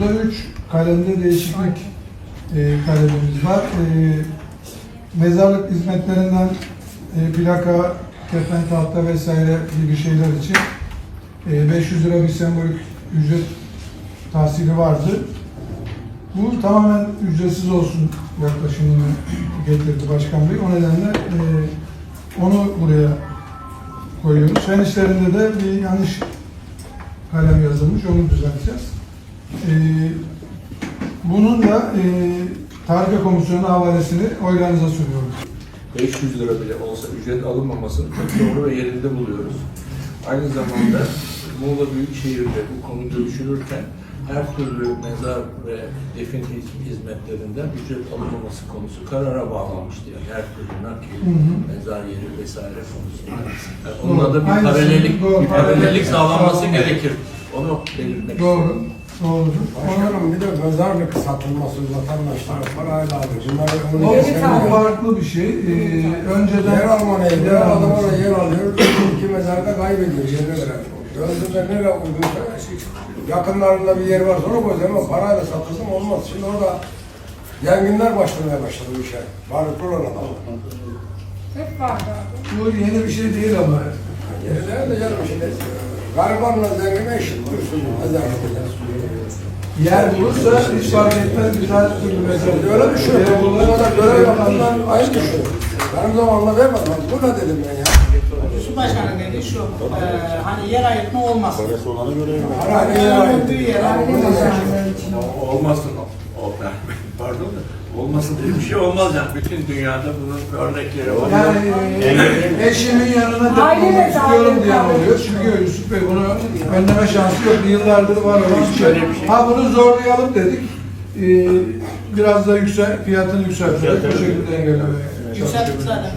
Burada üç kalemde değişiklik e, kalemimiz var. E, mezarlık hizmetlerinden e, plaka, kefen tahta vesaire gibi şeyler için e, 500 lira bir sembolik ücret tahsili vardı. Bu tamamen ücretsiz olsun yaklaşımını getirdi Başkan Bey. O nedenle e, onu buraya koyuyoruz. Fen işlerinde de bir yanlış kalem yazılmış, onu düzelteceğiz. E, bunun da e, Tarife Komisyonu havalesini oylarınıza sunuyoruz. 500 lira bile olsa ücret alınmamasını çok doğru ve yerinde buluyoruz. Aynı zamanda Muğla Büyükşehir'de bu konu görüşülürken her türlü mezar ve defin hiz- hizmetlerinden ücret alınmaması konusu karara bağlanmıştı. Yani her türlü nakil, mezar yeri vesaire konusunda. Yani onunla da bir paralellik, bir paralellik sağlanması gerekir. Onu belirtmek Doğru, istiyorum. Doğrudur. Başkanım bir de mezarlık satılması vatandaşlara parayla alıyor. Bunları O, onu o geçemiyor. farklı bir şey. Ee, önceden Yer almaya gidiyor, Yer adam alması. oraya yer alıyor, iki mezarda kaybediyor yerine göre. Döndüğünde nereye uyduysa, yakınlarında bir yer varsa onu koyacak ama parayla satılsın olmaz. Şimdi orada zenginler başlamaya başladı bu işe. Varlıklı olan adamlar. Hep vardı abi. bu yeni bir şey değil ama. Yeri nerede canım şimdi? Garibanla zengin eşit mezarlıkta. Yer bulursa hiç fark etmez güzel türlü mesela. Öyle düşün. Yer bulur- Burada görev yaptığından aynı düşün. Benim zamanla vermedim. Bu ne dedim ben ya? Yusuf Başkan'ın dediği şu, e, hani yer ayırtma olmasın. Parayla yer ayırdı. Öldüğü yer O- Olmasın o. o pardon da olmasın diye bir şey olmaz yani. Bütün dünyada bunun örnekleri var. Yani e, eşimin yanına Aile depolamak de istiyorum kaldı. oluyor. Çünkü Yusuf Bey bunu önleme şansı yok. Yıllardır var olan şey. Şey. Ha bunu zorlayalım dedik. Ee, biraz da yüksel, fiyatını yükselterek bu şekilde engellemeye Yükselttik zaten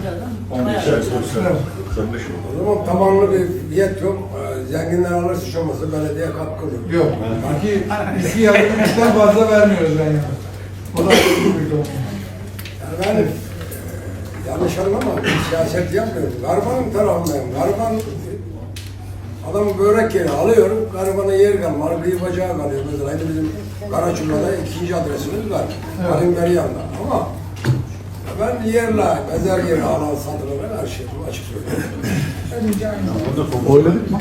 yükselttik. Evet. O zaman tabanlı bir diyet yok. Ee, Zenginler alırsa olmazsa belediye katkı olur. Yok. İki, iki yardım işten fazla vermiyoruz ben yani. O da. Yani ben e, yanlış anlama, siyaset yapmıyorum. Garibanın tarafındayım. Gariban adamı börek yeri alıyorum, garibana yer kalmıyor, bir bacağı kalıyor. Mesela hani bizim Karaçula'da ikinci adresimiz var. Evet. Halim yanında. Ama ben yerle, mezar yeri alan satılana karşıyım, açık söylüyorum. Oyladık mı?